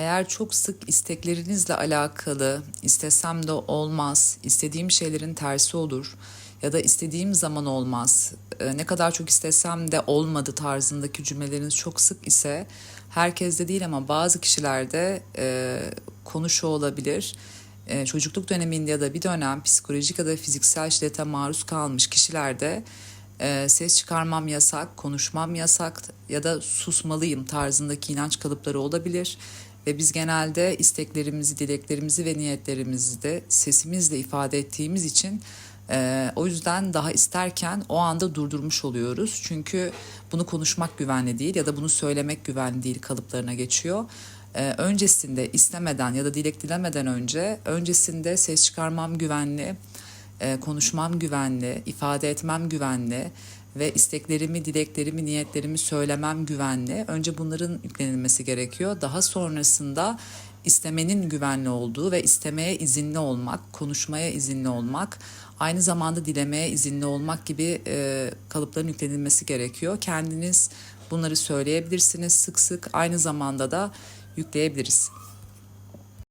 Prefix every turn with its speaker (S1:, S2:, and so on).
S1: Eğer çok sık isteklerinizle alakalı istesem de olmaz, istediğim şeylerin tersi olur ya da istediğim zaman olmaz, e, ne kadar çok istesem de olmadı tarzındaki cümleleriniz çok sık ise herkeste değil ama bazı kişilerde e, konu şu olabilir. E, çocukluk döneminde ya da bir dönem psikolojik ya da fiziksel şiddete maruz kalmış kişilerde e, ses çıkarmam yasak, konuşmam yasak ya da susmalıyım tarzındaki inanç kalıpları olabilir. Ve biz genelde isteklerimizi, dileklerimizi ve niyetlerimizi de sesimizle ifade ettiğimiz için e, o yüzden daha isterken o anda durdurmuş oluyoruz. Çünkü bunu konuşmak güvenli değil ya da bunu söylemek güvenli değil kalıplarına geçiyor. E, öncesinde istemeden ya da dilek dilemeden önce öncesinde ses çıkarmam güvenli, e, konuşmam güvenli, ifade etmem güvenli ve isteklerimi, dileklerimi, niyetlerimi söylemem güvenli. Önce bunların yüklenilmesi gerekiyor. Daha sonrasında istemenin güvenli olduğu ve istemeye izinli olmak, konuşmaya izinli olmak, aynı zamanda dilemeye izinli olmak gibi e, kalıpların yüklenilmesi gerekiyor. Kendiniz bunları söyleyebilirsiniz sık sık aynı zamanda da yükleyebiliriz.